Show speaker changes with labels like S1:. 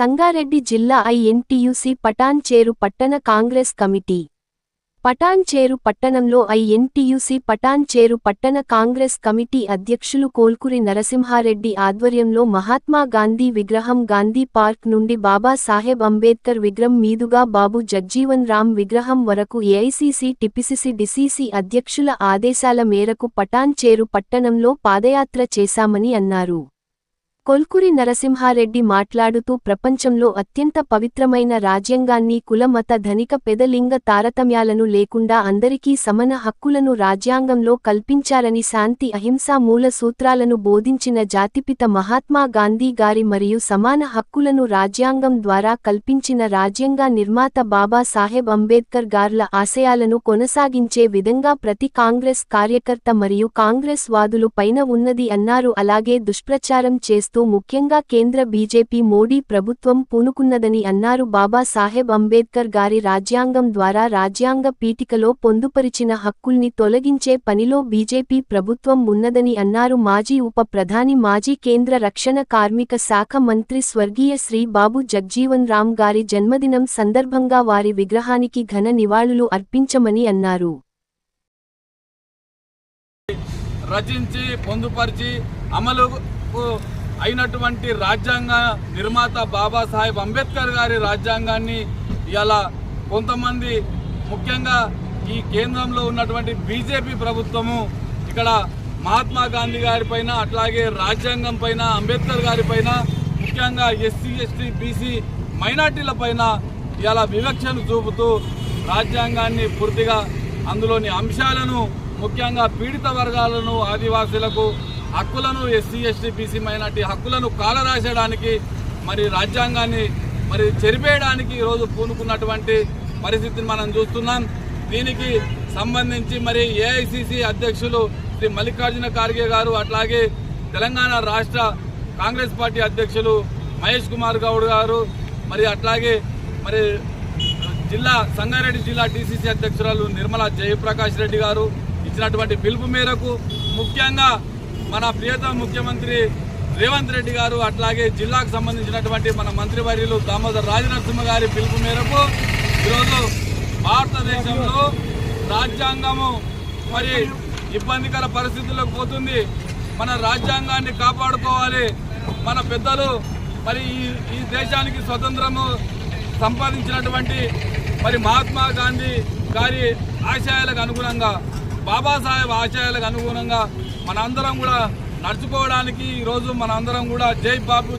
S1: సంగారెడ్డి జిల్లా ఐఎన్టీయూసీ పటాన్చేరు పట్టణ కాంగ్రెస్ కమిటీ. పటాన్చేరు పట్టణంలో ఐఎన్టీయూసీ పటాన్చేరు పట్టణ కాంగ్రెస్ కమిటీ అధ్యక్షులు కోల్కురి నరసింహారెడ్డి ఆధ్వర్యంలో మహాత్మా గాంధీ విగ్రహం గాంధీ పార్క్ నుండి బాబా సాహెబ్ అంబేద్కర్ విగ్రహం మీదుగా బాబు జగ్జీవన్ రామ్ విగ్రహం వరకు ఏఐసీసీ టిపిసిసి డిసిసి అధ్యక్షుల ఆదేశాల మేరకు పటాన్చేరు పట్టణంలో పాదయాత్ర చేశామని అన్నారు. కొల్కురి నరసింహారెడ్డి మాట్లాడుతూ ప్రపంచంలో అత్యంత పవిత్రమైన రాజ్యాంగాన్ని కులమత ధనిక పెదలింగ తారతమ్యాలను లేకుండా అందరికీ సమన హక్కులను రాజ్యాంగంలో కల్పించారని శాంతి అహింసా మూల సూత్రాలను బోధించిన జాతిపిత మహాత్మా గాంధీ గారి మరియు సమాన హక్కులను రాజ్యాంగం ద్వారా కల్పించిన రాజ్యాంగ నిర్మాత బాబా సాహెబ్ అంబేద్కర్ గార్ల ఆశయాలను కొనసాగించే విధంగా ప్రతి కాంగ్రెస్ కార్యకర్త మరియు కాంగ్రెస్ వాదులు పైన ఉన్నది అన్నారు. అలాగే దుష్ప్రచారం చేస్తూ ముఖ్యంగా కేంద్ర బీజేపీ మోడీ ప్రభుత్వం పూనుకున్నదని అన్నారు బాబా సాహెబ్ అంబేద్కర్ గారి రాజ్యాంగం ద్వారా రాజ్యాంగ పీఠికలో పొందుపరిచిన హక్కుల్ని తొలగించే పనిలో బీజేపీ ప్రభుత్వం ఉన్నదని అన్నారు మాజీ ఉప ప్రధాని మాజీ కేంద్ర రక్షణ కార్మిక శాఖ మంత్రి స్వర్గీయ శ్రీ బాబు జగ్జీవన్ రామ్ గారి జన్మదినం సందర్భంగా వారి విగ్రహానికి ఘన నివాళులు అర్పించమని అన్నారు.
S2: రచించి పొందుపరిచి అమలుకు అయినటువంటి రాజ్యాంగ నిర్మాత బాబాసాహెబ్ అంబేద్కర్ గారి రాజ్యాంగాన్ని ఇలా కొంతమంది ముఖ్యంగా ఈ కేంద్రంలో ఉన్నటువంటి బీజేపీ ప్రభుత్వము ఇక్కడ మహాత్మా గాంధీ గారి పైన అట్లాగే రాజ్యాంగం పైన అంబేద్కర్ గారి పైన ముఖ్యంగా ఎస్సీ ఎస్టీ బీసీ మైనార్టీల పైన ఇలా వివక్షను చూపుతూ రాజ్యాంగాన్ని పూర్తిగా అందులోని అంశాలను ముఖ్యంగా పీడిత వర్గాలను ఆదివాసులకు హక్కులను ఎస్సీ ఎస్టీ బీసీ మైనార్టీ హక్కులను కాలరాసేయడానికి మరి రాజ్యాంగాన్ని మరి చెరిపేయడానికి ఈరోజు పూనుకున్నటువంటి పరిస్థితిని మనం చూస్తున్నాం. దీనికి సంబంధించి మరి ఏఐసిసి అధ్యక్షులు శ్రీ మల్లికార్జున ఖార్గే గారు అట్లాగే తెలంగాణ రాష్ట్ర కాంగ్రెస్ పార్టీ అధ్యక్షులు మహేష్ కుమార్ గౌడ్ గారు మరి అట్లాగే మరి జిల్లా సంగారెడ్డి జిల్లా టీసీసీ అధ్యక్షురాలు నిర్మలా జయప్రకాష్ రెడ్డి గారు ఇచ్చినటువంటి పిలుపు మేరకు ముఖ్యంగా మన ప్రియతమ ముఖ్యమంత్రి రేవంత్ రెడ్డి గారు అట్లాగే జిల్లాకు సంబంధించినటువంటి మన మంత్రివర్యులు దామోదర్ రాజనరసింహ గారి పిలుపు మేరకు ఈరోజు భారతదేశంలో రాజ్యాంగము మరి ఇబ్బందికర పరిస్థితుల్లోకి పోతుంది. మన రాజ్యాంగాన్ని కాపాడుకోవాలి. మన పెద్దలు మరి ఈ ఈ దేశానికి స్వతంత్రము సంపాదించినటువంటి మరి మహాత్మా గాంధీ గారి ఆశయాలకు అనుగుణంగా బాబాసాహెబ్ ఆశయాలకు అనుగుణంగా మనందరం కూడా నడుచుకోవడానికి ఈరోజు మనందరం కూడా జై బాబు